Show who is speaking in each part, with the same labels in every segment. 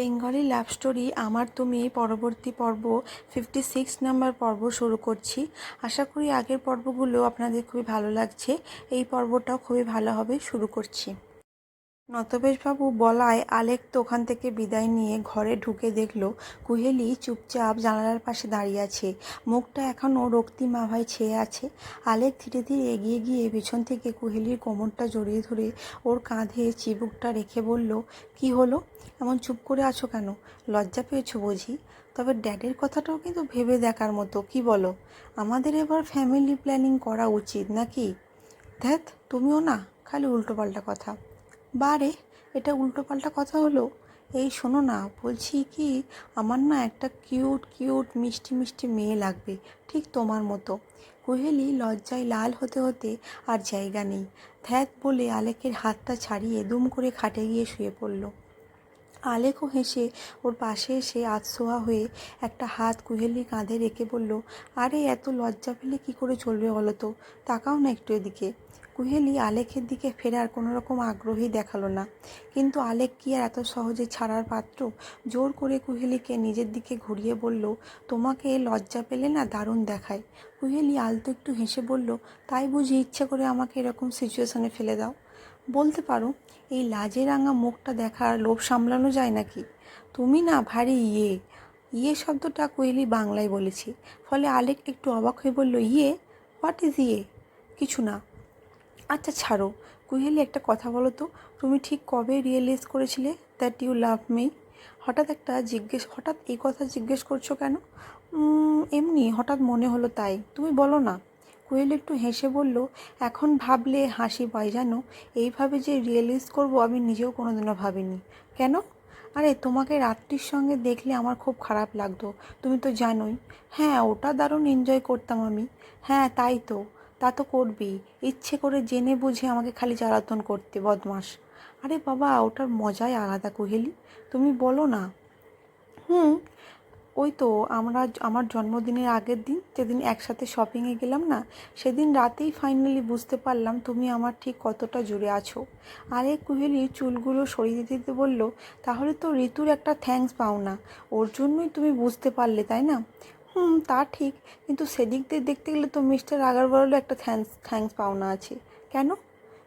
Speaker 1: Bengali love story আমার তুমি পরবর্তী পর্ব ফিফটি সিক্স নাম্বার পর্ব শুরু করছি। আশা করি আগের পর্বগুলো আপনাদের খুবই ভালো লাগছে। এই পর্বটাও খুবই ভালো হবে শুরু করছি। নতবেশবাবু বলায় আলেক তো ওখান থেকে বিদায় নিয়ে ঘরে ঢুকে দেখল কুহেলি চুপচাপ জানালার পাশে দাঁড়িয়ে আছে। মুখটা এখনও রক্তিমাভায় ছেয়ে আছে। আলেক ধীরে ধীরে এগিয়ে গিয়ে পিছন থেকে কুহেলির কোমরটা জড়িয়ে ধরে ওর কাঁধে চিবুকটা রেখে বলল, কি হলো? এমন চুপ করে আছো কেন? লজ্জা পেয়েছ বুঝি? তবে ড্যাডের কথাটাও কিন্তু ভেবে দেখার মতো, কি বলো? আমাদের এবার ফ্যামিলি প্ল্যানিং করা উচিত নাকি? ধ্যাত তুমিও না? খালি উল্টোপাল্টা কথা। বারে, এটা উল্টো পাল্টা কথা হলো? এই শোনো না, বলছি কি, আমার না একটা কিউট কিউট, মিষ্টি মিষ্টি মেয়ে লাগবে, ঠিক তোমার মতো। কোহেলি লজ্জায় লাল হতে হতে আর জায়গা নেই। ধ্যাত বলে আলেকের হাতটা ছাড়িয়ে দুম করে খাটে গিয়ে শুয়ে পড়ল। আলেকও হেসে ওর পাশে এসে আতসোয়া হয়ে একটা হাত কুহেলির কাঁধে রেখে বলল, আরে, এত লজ্জা পেলে কী করে চলবে বলো তো? তাকাও না একটু এদিকে। কুহেলি আলেকের দিকে ফেরার কোনো রকম আগ্রহী দেখাল না। কিন্তু আলেক কি আর এত সহজে ছাড়ার পাত্র? জোর করে কুহেলিকে নিজের দিকে ঘুরিয়ে বলল, তোমাকে লজ্জা পেলে না দারুণ দেখায়। কুহেলি আলতো একটু হেসে বলল, তাই বুঝি ইচ্ছে করে আমাকে এরকম সিচুয়েশনে ফেলে দাও। বলতে পারো এই লাজে রাঙা মুখটা দেখার লোভ সামলানো যায় নাকি? তুমি না ভারী ইয়ে। ইয়ে শব্দটা কোয়েলি বাংলায় বলেছি। ফলে আলেক একটু অবাক হয়ে বলল ইয়ে? হোয়াট ইজ ইয়ে? কিছু না। আচ্ছা ছাড়ো। কুহেলি একটা কথা বলো তো। তুমি ঠিক কবে রিয়েলাইজ করেছিলে দ্যাট ইউ লাভ মি হঠাৎ একটা জিজ্ঞেস, হঠাৎ এই কথা জিজ্ঞেস করছ কেন? এমনি, হঠাৎ মনে হলো তাই। তুমি বলো না। কোয়েল একটু হেসে বলল, এখন ভাবলে হাসি পায় জানো? এইভাবে যে রিয়েলাইজ করব আমি নিজেও কোনোদিনও ভাবিনি। কেন? আরে তোমাকে রাত্রির সঙ্গে দেখলে আমার খুব খারাপ লাগতো, তুমি তো জানোই। হ্যাঁ ওটা দারুণ এনজয় করতাম আমি। হ্যাঁ তাই তো। তা তো করবেই। ইচ্ছে করে জেনে বুঝে আমাকে খালি জ্বালাতন করতে বদমাস আরে বাবা, ওটার মজাই আলাদা কোহেলি। তুমি বলো না। হুম ওই তো আমরা আমার জন্মদিনের আগের দিন যেদিন একসাথে শপিংয়ে গেলাম না, সেদিন রাতেই ফাইনালি বুঝতে পারলাম তুমি আমার ঠিক কতটা জুড়ে আছো। আরে কুহেলি, চুলগুলো সরিয়ে দিতে বলল, তাহলে তো ঋতুর একটা থ্যাঙ্কস পাও না, ওর জন্যই তুমি বুঝতে পারলে, তাই না? হুম, তা ঠিক, কিন্তু সেদিক দিয়ে দেখতে গেলে তো মিস্টার আগারওয়ালেরও একটা থ্যাঙ্কস থ্যাঙ্কস পাওনা আছে। কেন?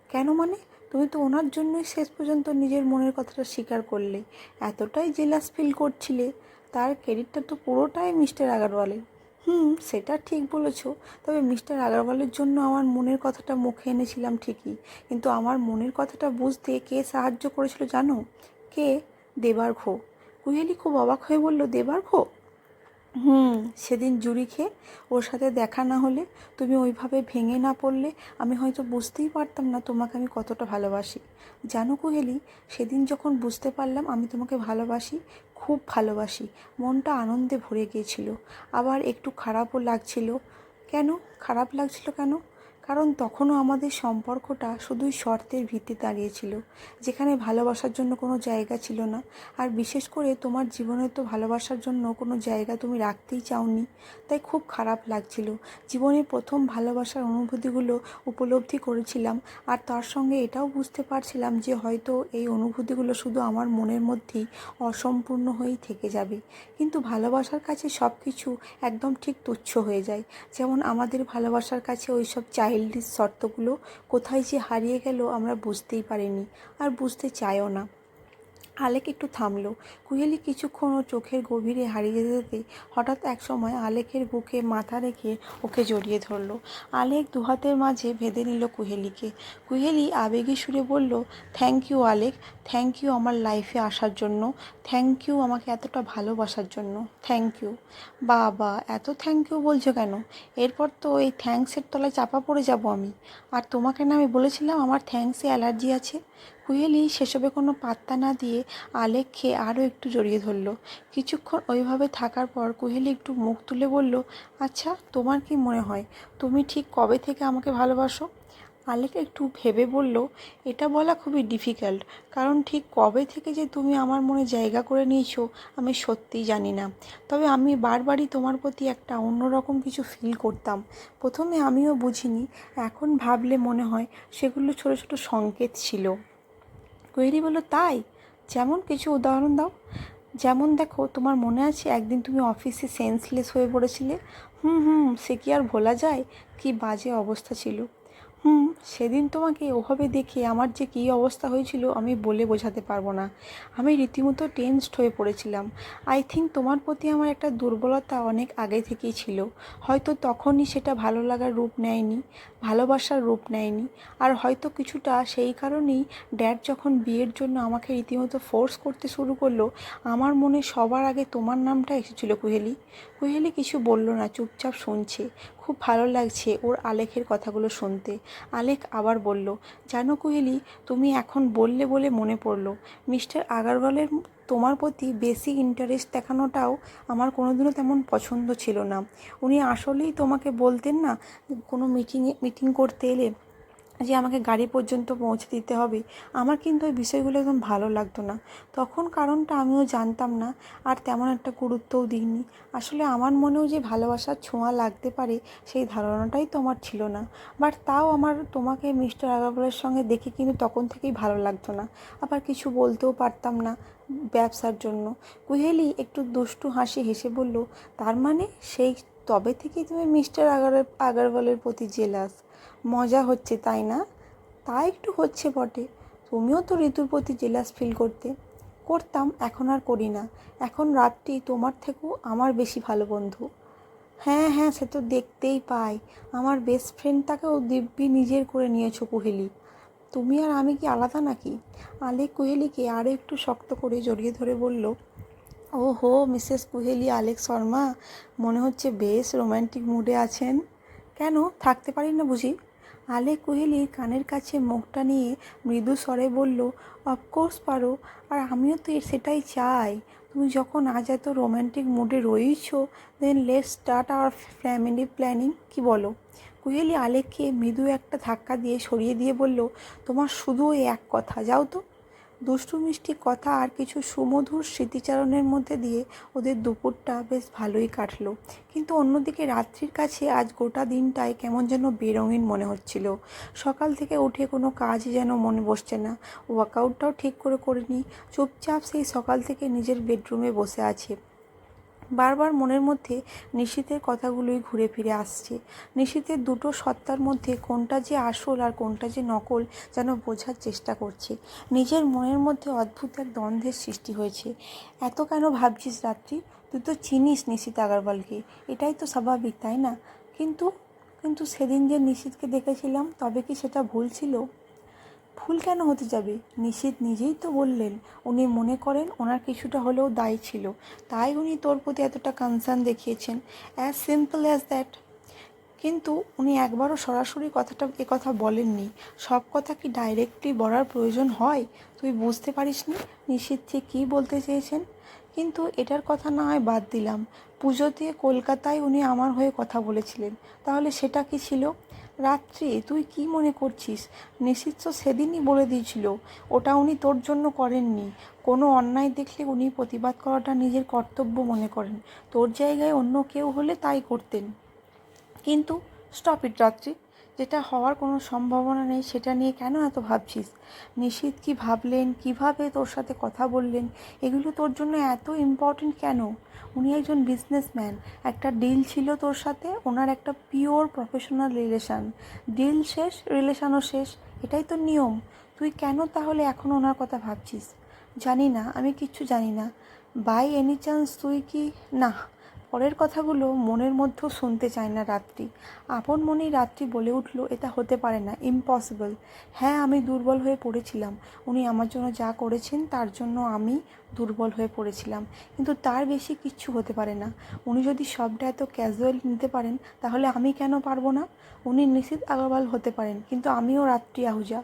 Speaker 1: কেন মানে? তুমি তো ওনার জন্যই শেষ পর্যন্ত নিজের মনের কথাটা স্বীকার করলে, এতটাই জেলাস ফিল করছিলে। তার ক্রেডিটটা তো পুরোটাই মিস্টার আগারওয়ালের। হুম, সেটা ঠিক বলেছ, তবে মিস্টার আগারওয়ালের জন্য আমার মনের কথাটা মুখে এনেছিলাম ঠিকই, কিন্তু আমার মনের কথাটা বুঝতে কে সাহায্য করেছিল জানো? কে? দেবার দেবার্ঘ। কুহেলি খুব অবাক হয়ে বলল, দেবার্ঘ? হুম। সেদিন জুড়ি খেয়ে ওর সাথে দেখা না হলে তুমি ওইভাবে ভেঙে না পড়লে আমি হয়তো বুঝতেই পারতাম না তোমাকে আমি কতটা ভালোবাসি। জানো কুহেলি, সেদিন যখন বুঝতে পারলাম আমি তোমাকে ভালোবাসি, খুব ভালোবাসি, মনটা আনন্দে ভরে গিয়েছিল। আবার একটু খারাপও লাগছিল। কেন? খারাপ লাগছিল কেন? কারণ তখনও আমাদের সম্পর্কটা শুধুই শর্তের ভিত্তি দাঁড়িয়েছিল, যেখানে ভালোবাসার জন্য কোনো জায়গা ছিল না। আর বিশেষ করে তোমার জীবনে তো ভালোবাসার জন্য কোনো জায়গা তুমি রাখতেই চাওনি, তাই খুব খারাপ লাগছিল। জীবনের প্রথম ভালোবাসার অনুভূতিগুলো উপলব্ধি করেছিলাম, আর তার সঙ্গে এটাও বুঝতে পারছিলাম যে হয়তো এই অনুভূতিগুলো শুধু আমার মনের মধ্যেই অসম্পূর্ণ হয়েই থেকে যাবে। কিন্তু ভালোবাসার কাছে সব কিছু একদম ঠিক তুচ্ছ হয়ে যায়। যেমন আমাদের ভালোবাসার কাছে ওই সব চাইল্ডিশ শর্তগুলো কোথায় যে হারিয়ে গেল আমরা বুঝতেই পারিনি। আর বুঝতে চাইও না। আলেক একটু থামলো। কুহেলি কিছুক্ষণ ও চোখের গভীরে হারিয়ে যেতে হঠাৎ এক সময় আলেকের বুকে মাথা রেখে ওকে জড়িয়ে ধরলো। আলেক দুহাতের মাঝে ভেদে নিল কুহেলিকে। কুহেলি আবেগী সুরে বলল thank you Alek. Thank you আমার লাইফে আসার জন্য। থ্যাংক ইউ আমাকে এতটা ভালোবাসার জন্য। থ্যাংক ইউ বাবা, এত থ্যাংক ইউ বলছো কেন? এরপর তো এই থ্যাঙ্কসের তলায় চাপা পড়ে যাব আমি। আর তোমাকে না আমি বলেছিলাম আমার থ্যাঙ্কসে অ্যালার্জি আছে? কুহেলি সেসবে কোনো পাত্তা না দিয়ে আলেককে আরও একটু জড়িয়ে ধরল। কিছুক্ষণ ওইভাবে থাকার পর কুহেলি একটু মুখ তুলে বলল আচ্ছা তোমার কি মনে হয়, তুমি ঠিক কবে থেকে আমাকে ভালোবাসো? আলেক একটু ভেবে বলল, এটা বলা খুবই ডিফিকাল্ট, কারণ ঠিক কবে থেকে যে তুমি আমার মনে জায়গা করে নিয়েছো, আমি সত্যিই জানি না। তবে আমি বারবারই তোমার প্রতি একটা অন্যরকম কিছু ফিল করতাম। প্রথমে আমিও বুঝিনি, এখন ভাবলে মনে হয় সেগুলো ছোটো ছোটো সংকেত ছিল। কোয়েরি বলল তাই? যেমন কিছু উদাহরণ দাও। যেমন দেখো, তোমার মনে আছে একদিন তুমি অফিসে সেন্সলেস হয়ে পড়েছিলে? হুম হুম, সে কি আর ভোলা যায়? কি বাজে অবস্থা ছিল। হুম, সেদিন তোমাকে ওভাবে দেখে আমার যে কী অবস্থা হয়েছিল আমি বলে বোঝাতে পারব না। আমি রীতিমতো টেনসড হয়ে পড়েছিলাম। আই থিঙ্ক তোমার প্রতি আমার একটা দুর্বলতা অনেক আগে থেকেই ছিল। হয়তো তখনই সেটা ভালো লাগার রূপ নেয়নি। ভালোবাসার রূপ নেয়নি। আর হয়তো কিছুটা সেই কারণেই ড্যাড যখন বিয়ের জন্য আমাকে রীতিমতো ফোর্স করতে শুরু করল, আমার মনে সবার আগে তোমার নামটা এসেছিল কুহেলি। কুহেলি কিছু বলল না, চুপচাপ শুনছে। খুব ভালো লাগছে ওর আলেখের কথাগুলো শুনতে। আলেখ আবার বলল, জানো কুহেলি, তুমি এখন বললে বলে মনে পড়ল। মিস্টার আগারওয়ালের তোমার প্রতি বেশি ইন্টারেস্ট দেখানোটাও আমার কোনোদিনও তেমন পছন্দ ছিল না। উনি আসলেই তোমাকে বলতেন না, কোনো মিটিংয়ে মিটিং করতে এলে যে আমাকে গাড়ি পর্যন্ত পৌঁছে দিতে হবে। আমার কিন্তু ওই বিষয়গুলো একদম ভালো লাগতো না। তখন কারণটা আমিও জানতাম না, আর তেমন একটা গুরুত্বও দিইনি। আসলে আমার মনেও যে ভালোবাসার ছোঁয়া লাগতে পারে, সেই ধারণাটাই তো আমার ছিল না। বাট তাও আমার তোমাকে মিস্টার আগারওয়ালের সঙ্গে দেখে কিন্তু তখন থেকেই ভালো লাগতো না। আবার কিছু বলতেও পারতাম না ব্যবসার জন্য। কুহেলি একটু দুষ্টু হাসি হেসে বলল, তার মানে সেই তবে থেকেই তুমি মিস্টার আগার আগারওয়ালের প্রতি জেলাস মজা হচ্ছে, তাই না? তা একটু হচ্ছে বটে। তুমিও তো ঋতুর প্রতি জেলাস ফিল করতে। করতাম, এখন আর করি না। এখন রাতটি তোমার থেকেও আমার বেশি ভালো, বন্ধু। হ্যাঁ হ্যাঁ সে তো দেখতেই পাই। আমার বেস্ট ফ্রেন্ডটাকেও দিব্যি নিজের করে নিয়েছো কুহেলি। তুমি আর আমি কি আলাদা নাকি? আলেক কুহেলিকে আরও একটু শক্ত করে জড়িয়ে ধরে বলল ও হো মিসেস কুহেলি আলেক শর্মা, মনে হচ্ছে বেশ রোম্যান্টিক মুডে আছেন। কেন থাকতে পারি না বুঝি? আলে কুহেলির কানের কাছে মুখটা নিয়ে মৃদু স্বরে বলল অফকোর্স পারো। আর আমিও তো সেটাই চাই। তুমি যখন আজ এত রোম্যান্টিক মুডে রয়েছো then let start our family planning কি বলো? কুহেলি আলেককে মৃদু একটা ধাক্কা দিয়ে সরিয়ে দিয়ে বলল, তোমার শুধু ওই এক কথা, যাও তো। দুষ্টু মিষ্টি কথা আর কিছু সুমধুর স্মৃতিচারণের মধ্যে দিয়ে ওদের দুপুরটা বেশ ভালোই কাটলো। কিন্তু অন্যদিকে রাত্রির কাছে আজ গোটা দিনটায় কেমন যেন বেরঙিন মনে হচ্ছিল। সকাল থেকে উঠে কোনো কাজই যেন মনে বসছে না। ওয়ার্কআউটটাও ঠিক করে করিনি। চুপচাপ সেই সকাল থেকে নিজের বেডরুমে বসে আছে। বারবার মনের মধ্যে নিশীথের কথাগুলোই ঘুরে ফিরে আসছে। নিশীথের দুটো সত্তার মধ্যে কোনটা যে আসল আর কোনটা যে নকল যেন বোঝার চেষ্টা করছে। নিজের মনের মধ্যে অদ্ভুত এক দ্বন্দ্বের সৃষ্টি হয়েছে। এত কেন ভাবছিস রাত্রি? তুই তো চিনিস নিশীত আগারওয়ালকে। এটাই তো স্বাভাবিক, তাই না? কিন্তু কিন্তু সেদিন যে নিশীথকে দেখেছিলাম, তবে কি সেটা ভুল ছিল? ভুল কেন হতে যাবে? নিশীত নিজেই তো বললেন, উনি মনে করেন ওনার কিছুটা হলেও দায়ী ছিল। তাই উনি তোর প্রতি এতটা কনসার্ন দেখিয়েছেন। অ্যাজ সিম্পল অ্যাজ দ্যাট কিন্তু উনি একবারও সরাসরি কথাটা, এ কথা বলেননি। সব কথা কি ডাইরেক্টলি বলার প্রয়োজন হয়? তুই বুঝতে পারিসনি নিশীত যে কী বলতে চেয়েছেন? কিন্তু এটার কথা না হয় বাদ দিলাম। পুজোতে কলকাতায় উনি আমার হয়ে কথা বলেছিলেন। তাহলে সেটা কি ছিল? রাত্রি, তুই কি মনে করছিস? নিশ্চিত সেদিনই বলে দিয়েছিল। ওটা উনি তোর জন্য করেননি। কোনো অন্যায় দেখলে উনি প্রতিবাদ করাটা নিজের কর্তব্য মনে করেন। তোর জায়গায় অন্য কেউ হলে তাই করতেন। কিন্তু স্টপ ইট রাত্রি। যেটা হওয়ার কোনো সম্ভাবনা নেই, সেটা নিয়ে কেন এত ভাবছিস? নিশীত কি ভাবলেন? কীভাবে তোর সাথে কথা বললেন? এগুলো তোর জন্য এত ইম্পর্টেন্ট কেন? উনি একজন বিজনেসম্যান একটা ডিল ছিল তোর সাথে, ওনার একটা পিওর প্রফেশনাল রিলেশান ডিল শেষ রিলেশানও শেষ। এটাই তো নিয়ম। তুই কেন তাহলে এখন ওনার কথা ভাবছিস? জানি না, আমি কিচ্ছু জানি না। বাই এনি চান্স তুই কি না। পরের কথাগুলো মনের মধ্যেও শুনতে চায় না রাত্রি। আপন মনেই রাত্রি বলে উঠল, এটা হতে পারে না ইম্পসিবল হ্যাঁ আমি দুর্বল হয়ে পড়েছিলাম। উনি আমার জন্য যা করেছেন, তার জন্য আমি দুর্বল হয়ে পড়েছিলাম। কিন্তু তার বেশি কিচ্ছু হতে পারে না। উনি যদি সবটা এত ক্যাজুয়াল নিতে পারেন, তাহলে আমি কেন পারব না? উনি নিশ্চিত আগরওয়াল হতে পারেন, কিন্তু আমিও রাত্রি আহুজা।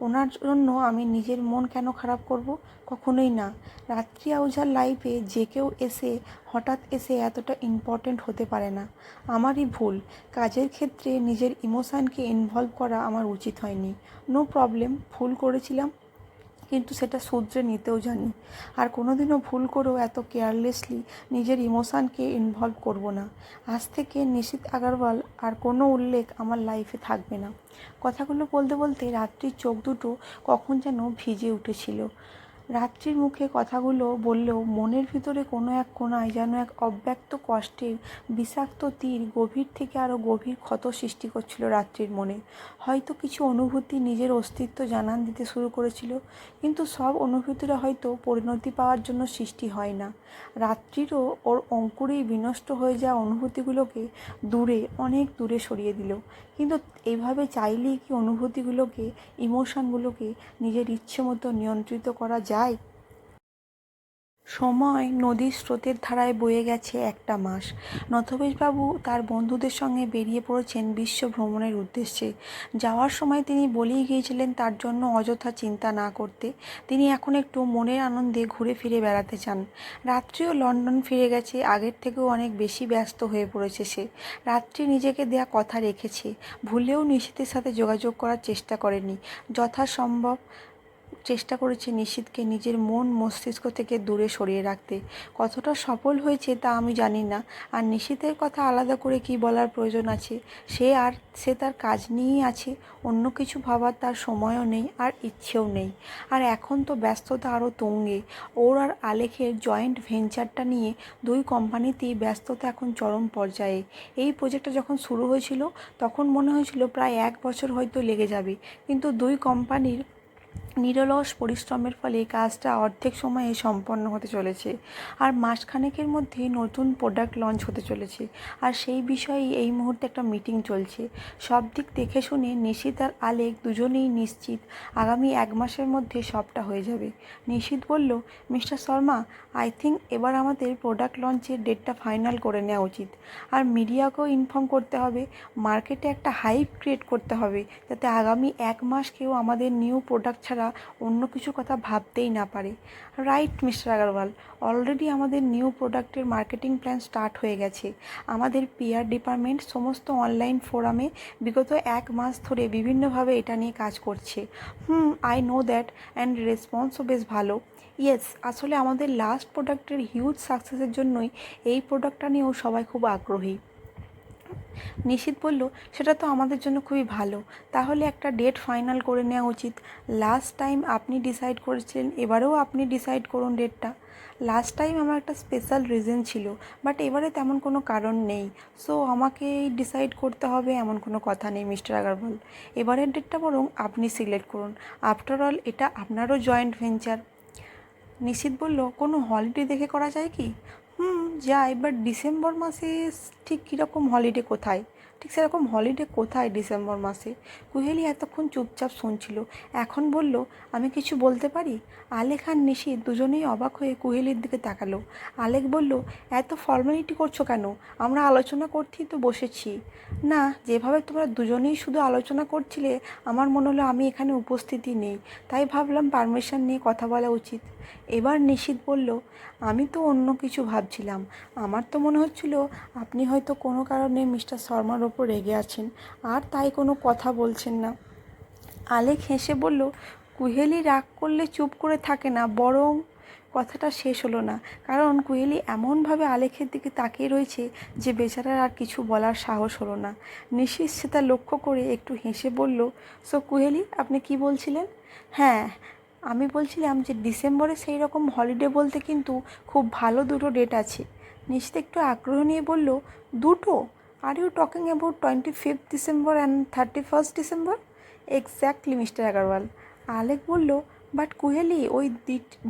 Speaker 1: ওনার জন্য আমি নিজের মন কেন খারাপ করব? কখনোই না। রাত্রি আউজার লাইফে যে কেউ এসে হঠাৎ এসে এতটা ইম্পর্টেন্ট হতে পারে না। আমারই ভুল। কাজের ক্ষেত্রে নিজের ইমোশানকে ইনভলভ করা আমার উচিত হয়নি। নো প্রবলেম ভুল করেছিলাম কিন্তু সেটা শুধরে নিতেও জানি। আর কোনোদিনও ভুল করেও এত কেয়ারলেসলি নিজের ইমোশানকে ইনভলভ করব না। আজ থেকে নিশিত আগারওয়াল আর কোনো উল্লেখ আমার লাইফে থাকবে না। কথাগুলো বলতে বলতে রাত্রির চোখ দুটো কখন যেন ভিজে উঠেছিল। রাত্রির মুখে কথাগুলো বললেও মনের ভিতরে কোনো এক কোণায় যেন এক অব্যক্ত কষ্টের বিষাক্ত তীর গভীর থেকে আরও গভীর ক্ষত সৃষ্টি করছিল রাত্রির মনে। হয়তো কিছু অনুভূতি নিজের অস্তিত্ব জানান দিতে শুরু করেছিল, কিন্তু সব অনুভূতিরা হয়তো পরিণতি পাওয়ার জন্য সৃষ্টি হয় না। রাত্রিরও ওর অঙ্কুরেই বিনষ্ট হয়ে যাওয়া অনুভূতিগুলোকে দূরে, অনেক দূরে সরিয়ে দিল। কিন্তু এইভাবে চাইলেই কি অনুভূতিগুলোকে ইমোশনগুলোকে নিজের ইচ্ছে মতো নিয়ন্ত্রিত করা যায়? সময় নদীর স্রোতের ধারায় বয়ে গেছে একটা মাস। নথবেশবাবু তার বন্ধুদের সঙ্গে বেরিয়ে পড়েছেন বিশ্ব ভ্রমণের উদ্দেশ্যে। যাওয়ার সময় তিনি বলেই গিয়েছিলেন তার জন্য অযথা চিন্তা না করতে। তিনি এখন একটু মনের আনন্দে ঘুরে ফিরে বেড়াতে চান। রাত্রিও লন্ডন ফিরে গেছে, আগের থেকেও অনেক বেশি ব্যস্ত হয়ে পড়েছে সে। রাত্রি নিজেকে দেয়া কথা রেখেছে, ভুলেও নিশীথের সাথে যোগাযোগ করার চেষ্টা করেনি। যথাসম্ভব চেষ্টা করেছে নিশীথকে নিজের মন মস্তিষ্ক থেকে দূরে সরিয়ে রাখতে। কতটা সফল হয়েছে তা আমি জানি না। আর নিশীথের কথা আলাদা করে কি বলার প্রয়োজন আছে? সে আর, সে তার কাজ নিয়েই আছে। অন্য কিছু ভাবার তার সময়ও নেই আর ইচ্ছেও নেই। আর এখন তো ব্যস্ততা আরও তুঙ্গে। ওর আর আলেখের জয়েন্ট ভেঞ্চারটা নিয়ে দুই কোম্পানিতেই ব্যস্ততা এখন চরম পর্যায়ে। এই প্রজেক্টটা যখন শুরু হয়েছিল, তখন মনে হয়েছিল প্রায় এক বছর হয়তো লেগে যাবে। কিন্তু দুই কোম্পানির নিরলস পরিশ্রমের ফলে কাজটা অর্ধেক সময়ে সম্পন্ন হতে চলেছে। আর মাসখানেকের মধ্যে নতুন প্রোডাক্ট লঞ্চ হতে চলেছে। আর সেই বিষয়েই এই মুহূর্তে একটা মিটিং চলছে। সব দিক দেখে শুনে নিশীত আর আলেক দুজনেই নিশ্চিত আগামী এক মাসের মধ্যে সবটা হয়ে যাবে। নিশীত বলল, মিস্টার শর্মা আই থিঙ্ক এবার আমাদের প্রোডাক্ট লঞ্চের ডেটটা ফাইনাল করে নেওয়া উচিত। আর মিডিয়াকেও ইনফর্ম করতে হবে মার্কেটে একটা হাইপ ক্রিয়েট করতে হবে, যাতে আগামী এক মাস কেউ আমাদের নিউ প্রোডাক্ট ছাড়া অন্য কিছুর কথা ভাবতেই না পারে। রাইট মিস্টার আগারওয়াল অলরেডি আমাদের নিউ প্রোডাক্টের মার্কেটিং প্ল্যান স্টার্ট হয়ে গেছে। আমাদের পিআর ডিপার্টমেন্ট সমস্ত অনলাইন ফোরামে বিগত এক মাস ধরে বিভিন্নভাবে এটা নিয়ে কাজ করছে। Hmm I know that and রেসপন্সও বেশ ভালো। ইয়েস আসলে আমাদের লাস্ট প্রোডাক্টের হিউজ সাকসেসের জন্যই এই প্রোডাক্টটা নিয়েও সবাই খুব আগ্রহী। নিশীত বলল, সেটা তো আমাদের জন্য খুবই ভালো। তাহলে একটা ডেট ফাইনাল করে নেওয়া উচিত। লাস্ট টাইম আপনি ডিসাইড করেছিলেন, এবারেও আপনি ডিসাইড করুন ডেটটা লাস্ট টাইম আমার একটা স্পেশাল রিজন ছিল বাট এবারে তেমন কোনো কারণ নেই। সো আমাকে ডিসাইড করতে হবে, এমন কোনো কথা নেই মিস্টার আগারওয়াল এবারের ডেটটা বরং আপনি সিলেক্ট করুন। আফটার অল এটা আপনারও জয়েন্ট ভেঞ্চার নিশীত বলল, কোনো হলিডে দেখে করা যায় কি? হুম, যাই বাট ডিসেম্বর মাসে ঠিক কীরকম হলিডে কোথায়? ঠিক সেরকম হলিডে কোথায় ডিসেম্বর মাসে? কুহেলি এতক্ষণ চুপচাপ শুনছিল। এখন বলল, আমি কিছু বলতে পারি? আলেক আর নিশি দুজনেই অবাক হয়ে কুহেলির দিকে তাকালো। আলেক বলল, এত ফর্মালিটি করছ কেন? আমরা আলোচনা করতেই তো বসেছি। না, যেভাবে তোমরা দুজনেই শুধু আলোচনা করছিলে, আমার মনে হলো আমি এখানে উপস্থিতি নেই। তাই ভাবলাম পারমিশন নিয়ে কথা বলা উচিত। এবার নিশীত বলল, আমি তো অন্য কিছু ভাবছিলাম। আমার তো মনে হচ্ছিল আপনি হয়তো কোনো কারণে মিস্টার শর্মার ওপর রেগে আছেন, আর তাই কোনো কথা বলছেন না। আলেক হেসে বলল কুহেলি রাগ করলে চুপ করে থাকে না, বরং কথাটা শেষ হলো না। কারণ কুহেলি এমনভাবে আলেখের দিকে তাকিয়ে রয়েছে যে বেচারার আর কিছু বলার সাহস হলো না। নিশিস সেটা লক্ষ্য করে একটু হেসে বলল সো কুহেলি, আপনি কি বলছিলেন? হ্যাঁ আমি বলছিলাম যে ডিসেম্বরে সেই রকম হলিডে বলতে কিন্তু খুব ভালো দুটো ডেট আছে। নিশ্চিত একটু আগ্রহ নিয়ে বলল, দুটো? Are you talking about twenty fifth December and thirty first December exactly mister Agarwal Alek বলল, বাট কুহেলি, ওই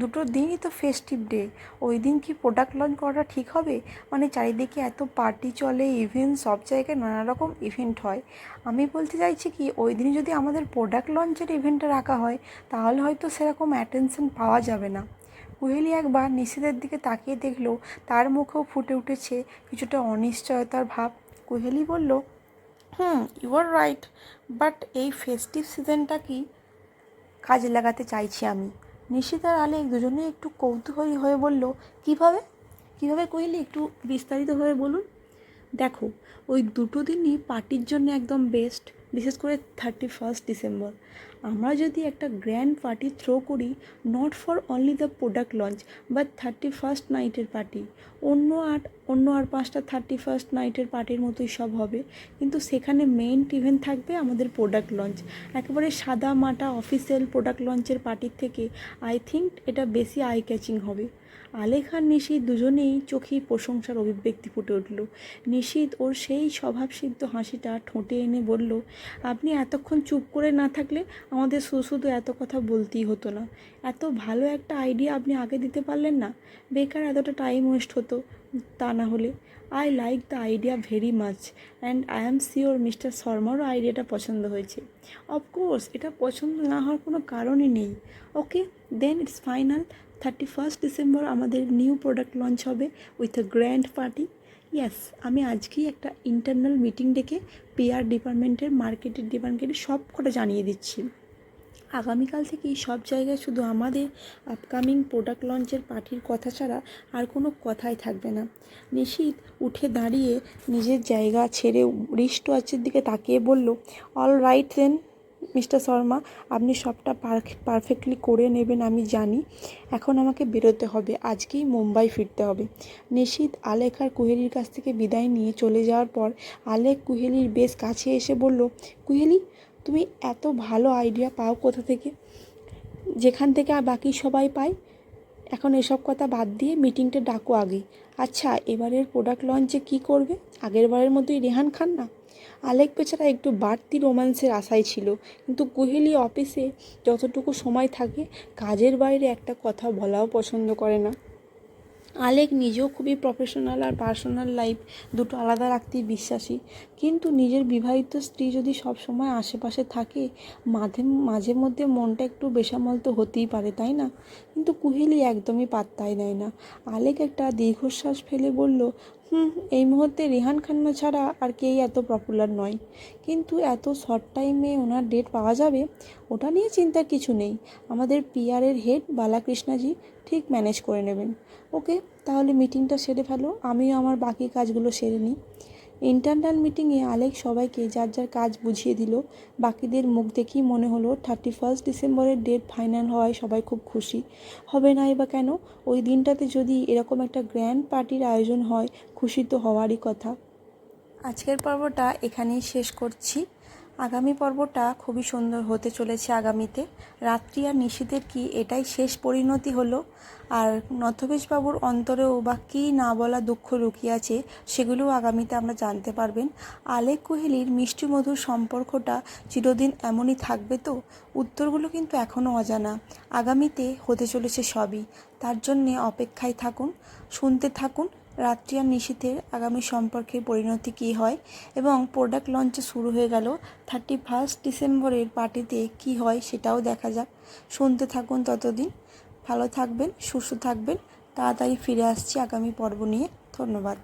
Speaker 1: দুটো দিনই তো ফেস্টিভ ডে ওই দিন কি প্রোডাক্ট লঞ্চ করাটা ঠিক হবে? মানে চারিদিকে এত পার্টি চলে ইভেন্ট সব জায়গায় নানা রকম ইভেন্ট হয়। আমি বলতে চাইছি কি, ওই দিন যদি আমাদের প্রোডাক্ট লঞ্চের ইভেন্টটা রাখা হয়, তাহলে হয়তো সেরকম অ্যাটেনশন পাওয়া যাবে না। কুহেলি একবার নিশীদের দিকে তাকিয়ে দেখল, তার মুখেও ফুটে উঠেছে কিছুটা অনিশ্চয়তার ভাব। কুহেলি বলল, hmm you are right but এই ফেস্টিভ সিজনটা কি কাজে লাগাতে চাইছি আমি। নিশিত আর আলেক দুজনেই একটু কৌতূহলী হয়ে বলল, কীভাবে? কীভাবে কইলে একটু বিস্তারিতভাবে বলুন? দেখো, ওই দুটো দিনই পার্টির জন্য একদম বেস্ট বিশেষ করে থার্টি ফার্স্ট ডিসেম্বর আমরা যদি একটা গ্র্যান্ড পার্টি থ্রো করি not for only the product launch but thirty first নাইটের party অন্য আট, অন্য আর পাঁচটা থার্টি ফার্স্ট নাইটের পার্টির মতোই সব হবে। কিন্তু সেখানে মেইন ইভেন্ট থাকবে আমাদের প্রোডাক্ট লঞ্চ একেবারে সাদা মাটা অফিসিয়াল প্রোডাক্ট লঞ্চের পার্টির থেকে আই থিঙ্ক এটা বেশি আই ক্যাচিং হবে। আলেখ আর নিশীত দুজনেই চোখেই প্রশংসার অভিব্যক্তি ফুটে উঠল। নিশীত ওর সেই স্বভাবসিদ্ধ হাসিটা ঠোঁটে এনে বলল, আপনি এতক্ষণ চুপ করে না থাকলে আমাদের শুধু এত কথা বলতেই হতো না। এত ভালো একটা আইডিয়া আপনি আগে দিতে পারলেন না। বেকার এতটা টাইম ওয়েস্ট হতো তা না হলে। I like the idea very much and I am sure mister শর্মারও আইডিয়াটা পছন্দ হয়েছে। অফকোর্স এটা পছন্দ না হওয়ার কোনো কারণই নেই। Okay then it's final thirty first December আমাদের নিউ প্রোডাক্ট লঞ্চ হবে with a grand party yes আমি আজকেই একটা ইন্টারনাল মিটিং ডেকে পিআর ডিপার্টমেন্টের মার্কেটের ডিপার্টমেন্টের সব কটা জানিয়ে দিচ্ছি। আগামীকাল থেকেই সব জায়গায় শুধু আমাদের আপকামিং প্রোডাক্ট লঞ্চের পার্টির কথা ছাড়া আর কোনো কথাই থাকবে না। নিশীত উঠে দাঁড়িয়ে নিজের জায়গা ছেড়ে রিস্ট ওয়াচের দিকে তাকিয়ে বলল all right then mister Sharma, আপনি সবটা পারফেক্টলি করে নেবেন আমি জানি। এখন আমাকে বেরোতে হবে, আজকেই মুম্বাই ফিরতে হবে। নিশীত আলেক আর কুহেলির কাছ থেকে বিদায় নিয়ে চলে যাওয়ার পর আলেক কুহেলির বেশ কাছে এসে বলল, কুহেলি, তুমি এত ভালো আইডিয়া পাও কোথা থেকে? যেখান থেকে আর বাকি সবাই পায়? এখন এসব কথা বাদ দিয়ে মিটিংটা ডাকো আগে আচ্ছা এবারের প্রোডাক্ট লঞ্চে কি করবে? আগের বারের মতোই রেহান খান না? আলেক বেচারা একটু বাড়তি রোম্যান্সের আশায় ছিল। কিন্তু কুহেলি অফিসে যতটুকু সময় থাকে, কাজের বাইরে একটা কথা বলাও পছন্দ করে না। আলেক নিজেও খুবই প্রফেশনাল আর পার্সোনাল লাইফ দুটো আলাদা রাখতেই বিশ্বাসী। কিন্তু নিজের বিবাহিত স্ত্রী যদি সব সময় আশেপাশে থাকে, মাঝে মাঝে মধ্যে মনটা একটু বেসামল তো হতেই পারে, তাই না? কিন্তু কুহেলি একদমই পাত্তাই দেয় না। আলেক একটা দীর্ঘশ্বাস ফেলে বলল, হুম, এই মুহূর্তে রেহান খান্না ছাড়া আর কেই এত পপুলার নয়। কিন্তু এত শর্ট টাইমে ওনার ডেট পাওয়া যাবে? ওটা নিয়ে চিন্তার কিছু নেই। আমাদের পিআরের হেড বালাকৃষ্ণাজি ঠিক ম্যানেজ করে নেবেন। ওকে, তাহলে মিটিংটা সেরে ফেলো। আমিও আমার বাকি কাজগুলো সেরে নিই। ইন্টারনাল মিটিংয়ে আলেক সবাইকে যার যার কাজ বুঝিয়ে দিল। বাকিদের মুখ দেখেই মনে হলো থার্টি ফার্স্ট ডিসেম্বরের ডেট ফাইনাল হওয়ায় সবাই খুব খুশি। হবে না বা কেন? ওই দিনটাতে যদি এরকম একটা গ্র্যান্ড পার্টির আয়োজন হয়, খুশি তো হওয়ারই কথা। আজকের পর্বটা এখানেই শেষ করছি। আগামী পর্বটা খুবই সুন্দর হতে চলেছে আগামীতে। রাত্রি আর নিশীতের কি এটাই শেষ পরিণতি হলো? আর নথবেশবাবুর অন্তরেও বা কী না বলা দুঃখ লুকিয়ে আছে সেগুলোও আগামীতে আমরা জানতে পারবেন। আলেক কোহেলির মিষ্টি মধুর সম্পর্কটা চিরদিন এমনই থাকবে তো? উত্তরগুলো কিন্তু এখনও অজানা। আগামীতে হতে চলেছে সবই। তার জন্যে অপেক্ষায় থাকুন, শুনতে থাকুন রাত্রি আর আগামী সম্পর্কে পরিণতি কী হয় এবং প্রোডাক্ট লঞ্চে শুরু হয়ে গেল থার্টি ফার্স্ট ডিসেম্বরের পার্টিতে কি হয় সেটাও দেখা যাক। শুনতে থাকুন ততদিন। ভালো থাকবেন, সুস্থ থাকবেন। তাড়াতাড়ি ফিরে আসছি আগামী পর্ব নিয়ে। ধন্যবাদ।